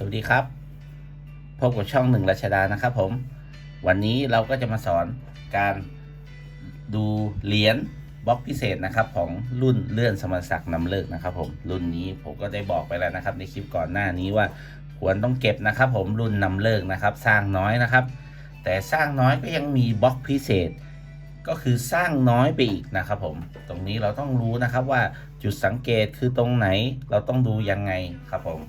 สวัสดีครับ พบกับช่องหนึ่งรัชดานะครับผม วันนี้เราก็จะมาสอนการดูเหรียญบล็อกพิเศษนะครับของรุ่นเลื่อนสมณศักดิ์นำเลิกนะครับผมรุ่นนี้ผมก็ได้บอกไปแล้วนะครับ ในคลิปก่อนหน้านี้ว่าควรต้องเก็บนะครับผมรุ่นนำเลิกนะครับ สร้างน้อยนะครับ แต่สร้างน้อยก็ยังมีบล็อกพิเศษ ก็คือสร้างน้อยไปอีกนะครับผมตรงนี้เราต้องรู้นะครับว่าจุดสังเกตคือตรงไหนเราต้องดูยังไงครับผม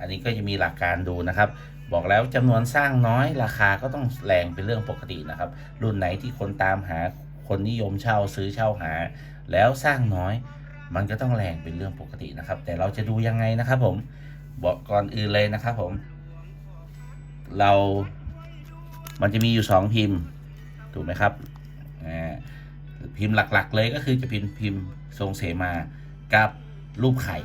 อันนี้ก็จะมีหลักการดูนะครับ บอกแล้วจำนวนสร้างน้อยราคาก็ต้องแรงเป็นเรื่องปกตินะครับ รุ่นไหนที่คนตามหาคนนิยมเช่าซื้อเช่าหา แล้วสร้างน้อย มันก็ต้องแรงเป็นเรื่องปกตินะครับ แต่เราจะดูยังไงนะครับผมบอกก่อนอื่นเลยนะครับผม เรามันจะมีอยู่สองพิมพ์ถูกไหมครับพิมพ์หลักๆเลยก็คือจะพิมพ์พิมพ์ทรงเสมากับรูปไข่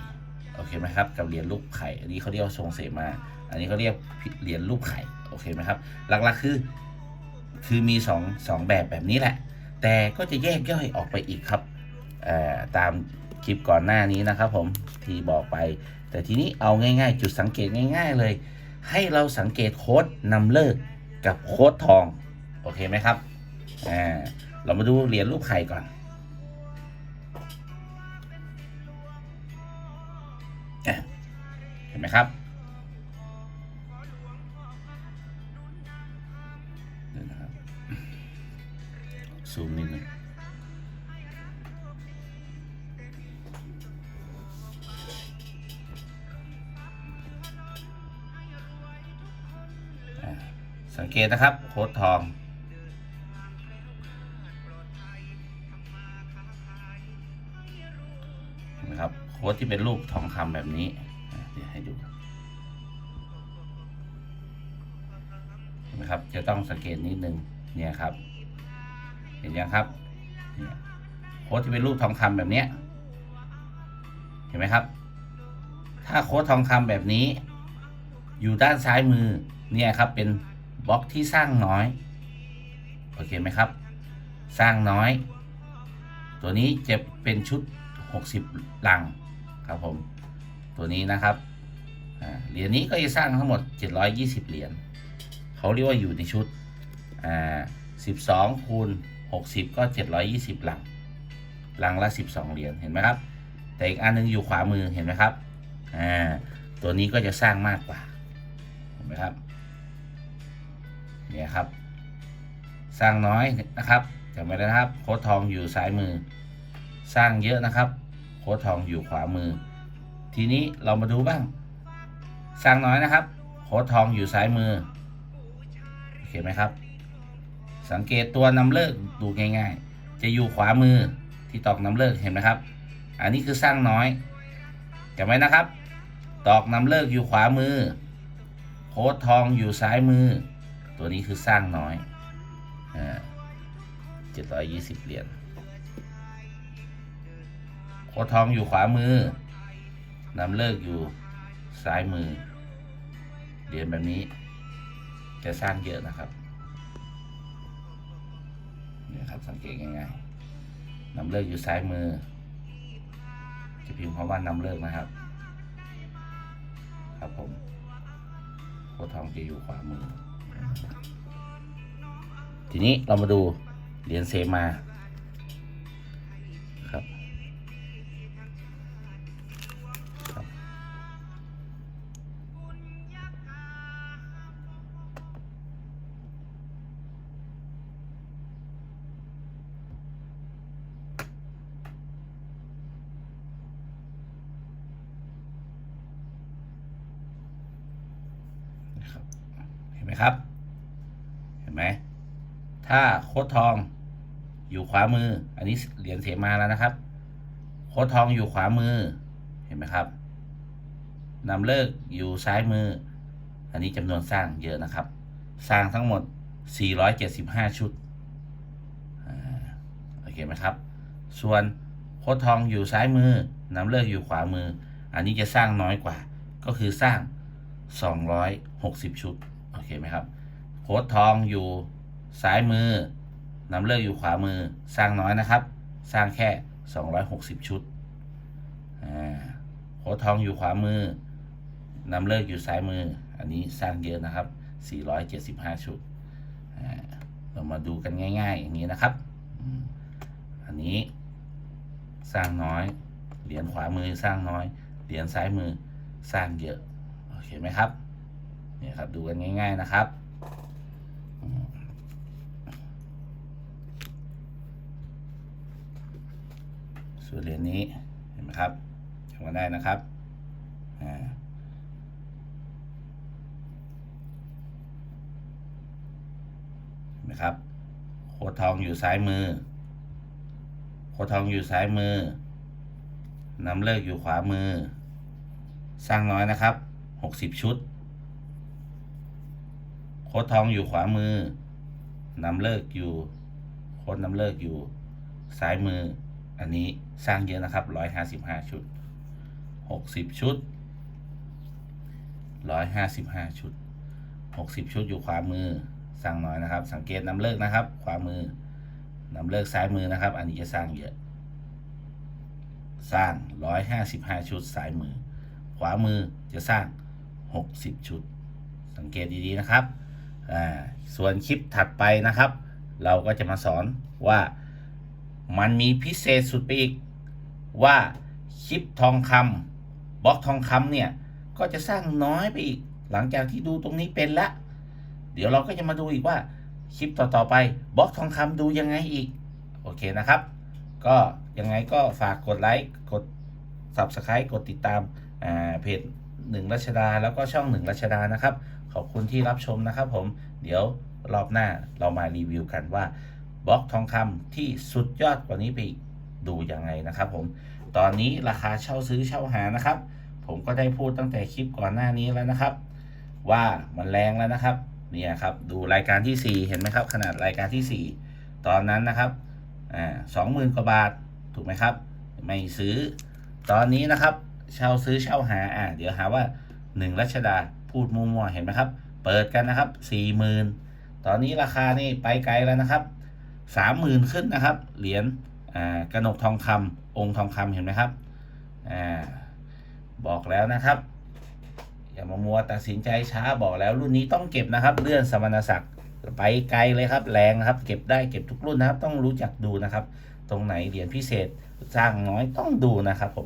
อเคไหมครับกับเหรียญรูปไข่ อันนี้เขาเรียกว่าทรงเสมา อันนี้เขาเรียกเหรียญรูปไข่โอเคไหมครับหลักๆคือคือมีสองสองแบบแบบนี้แหละ แต่ก็จะแยกย่อยออกไปอีกครับตามคลิปก่อนหน้านี้นะครับผมที่บอกไป แต่ทีนี้เอาง่าย ๆ จุดสังเกตง่าย ๆ เลย ให้เราสังเกตโค้ดนำเลิกกับโค้ดทอง โอเคไหมครับอ่าเรามาดูเหรียญรูปไข่ก่อน เห็นไหมครับเดี๋ยวนะครับ ซูมนิดหนึงอะสังเกตนะครับโค้ดทอง โค้ดที่เป็นรูปทองคำแบบนี้ เดี๋ยวให้ดูเห็นไหมครับ จะต้องสังเกตนิดนึงเนี่ยครับ เห็นยังครับเนี่ยโค้ดที่เป็นรูปทองคำแบบนี้เห็นไหมครับ ถ้าโค้ดทองคำแบบนี้ อยู่ด้านซ้ายมือเนี่ยครับเป็นบล็อกที่สร้างน้อยโอเคไหมครับ สร้างน้อย ตัวนี้จะเป็นชุด 60 ลัง ครับผม ตัวนี้นะครับเหรียญนี้ก็จะสร้างทั้งหมด 720 เหรียญเขาเรียกว่าอยู่ในชุด12คูณ60 ก็ 720ลัง หลังละ 12 เหรียญเห็นไหมครับ แต่อีกอันหนึงอยู่ขวามือเห็นไหมครับตัวนี้ก็จะสร้างมากกว่าเห็นไหมครับเนี่ยครับ สร้างน้อยนะครับจำไว้นะครับโค้ดทองอยู่ซ้ายมือ สร้างเยอะนะครับ โค้ดทองอยู่ขวามือ ทีนี้เรามาดูบ้างสร้างน้อยนะครับ โค้ดทองอยู่ซ้ายมือโอเคไหมครับ สังเกตตัวนำเลิกดูง่ายๆ จะอยู่ขวามือที่ตอกนำเลิกเห็นไหมครับ อันนี้คือสร้างน้อยจำไว้นะครับ ตอกนำเลิกอยู่ขวามือ โค้ดทองอยู่ซ้ายมือ ตัวนี้คือสร้างน้อยอ่าเจ็ดร้อยยี่สิบเหรียญ โคทองอยู่ขวามือนำเลิกอยู่ซ้ายมือเหรียญแบบนี้จะสร้างเยอะนะครับเนี่ยครับสังเกตง่ายๆนำเลิกอยู่ซ้ายมือ จะพิมพ์คำว่านำเลิกนะครับ ครับผมโคทองจะอยู่ขวามือ ทีนี้เรามาดูเหรียญเซมา นไหมครับ เห็นไหมถ้าโคดทองอยู่ขวามือ อันนี้เหรียญเสมาแล้วนะครับ โคดทองอยู่ขวามือ เห็นไหมครับนำเลิกอยู่ซ้ายมือ อันนี้จำนวนสร้างเยอะนะครับ สร้างทั้งหมด 475 ชุดอ่าโอเคไหมครับ ส่วนโคดทองอยู่ซ้ายมือนำเลิกอยู่ขวามือ อันนี้จะสร้างน้อยกว่า ก็คือสร้าง 260 ชุด โอเคไหมครับโคดทองอยู่ซ้ายมือนำเลิกอยู่ขวามือสร้างน้อยนะครับ สร้างแค่ 260 ชุดโคดทองอยู่ขวามือนำเลิกอยู่ซ้ายมือ อันนี้สร้างเยอะนะครับ 475 ชุดอ่าเรามาดูกันง่าย ๆ อย่างนี้นะครับ อันนี้สร้างน้อย เหรียญขวามือสร้างน้อย เหรียญซ้ายมือสร้างเยอะ โอเคไหมครับ นี่ครับดูกันง่ายๆนะครับส่วนเหรียญนี้เห็นไหมครับจำกันได้นะครับอ่าเห็นไหมครับโคทองอยู่ซ้ายมือ โคทองอยู่ซ้ายมือ น้ำเลิกอยู่ขวามือ สร้างน้อยนะครับหกสิบชุด โคดทองอยู่ขวามือน้ำเลิกอยู่โคดน้ำเลิกอยู่ซ้ายมือ อันนี้สร้างเยอะนะครับร้อยห้าสิบห้าชุดหกสิบชุดร้อยห้าสิบห้าชุดหกสิบชุดอยู่ขวามือสร้างน้อยนะครับ สังเกตน้ำเลิกนะครับ ขวามือน้ำเลิกซ้ายมือนะครับ อันนี้จะสร้างเยอะ สร้างร้อยห้าสิบห้าชุดซ้ายมือ ขวามือจะสร้างหกสิบชุด สังเกตดีๆนะครับ อ่าส่วนคลิปถัดไปนะครับ เราก็จะมาสอนว่ามันมีพิเศษสุดไปอีก ว่าคลิปทองคำบล็อกทองคำเนี่ย ก็จะสร้างน้อยไปอีก หลังจากที่ดูตรงนี้เป็นละ เดี๋ยวเราก็จะมาดูอีกว่าคลิปต่อๆไปบล็อกทองคำดูยังไงอีก โอเคนะครับ ก็ยังไงก็ฝากกดไลค์กด Subscribe กดติดตามเพจ หนึ่งรัชดาแล้วก็ช่องหนึ่งรัชดานะครับ ขอบคุณที่รับชมนะครับผมเดี๋ยวรอบหน้าเรามารีวิวกันว่าบล็อกทองคำที่สุดยอดกว่านี้ไปอีกดูยังไงนะครับผมตอนนี้ราคาเช่าซื้อเช่าหานะครับ ผมก็ได้พูดตั้งแต่คลิปก่อนหน้านี้แล้วนะครับ ว่ามันแรงแล้วนะครับเนี่ยครับดูรายการที่ 4 เห็นไหมครับ ขนาดรายการที่ 4 ตอนนั้นนะครับอ่าสองหมื่นกว่าบาทถูกไหมครับ ไม่ซื้อตอนนี้นะครับ เช่าซื้อเช่าหาอ่าเดี๋ยวหาว่าหนึ่งรัชดาพูดมั่วๆเห็นไหมครับ เปิดกันนะครับสี่หมื่นตอนนี้ราคานี่ไปไกลแล้วนะครับสามหมื่นขึ้นนะครับ เหรียญอ่ากระหนกทองคำองค์ทองคำเห็นไหมครับอ่าบอกแล้วนะครับ อย่ามามัวตัดสินใจช้าบอกแล้วรุ่นนี้ต้องเก็บนะครับ เลื่อนสมณศักดิ์ไปไกลเลยครับ แรงนะครับ เก็บได้เก็บทุกรุ่นนะครับ ต้องรู้จักดูนะครับ ตรงไหนเหรียญพิเศษสร้างน้อยต้องดูนะครับผม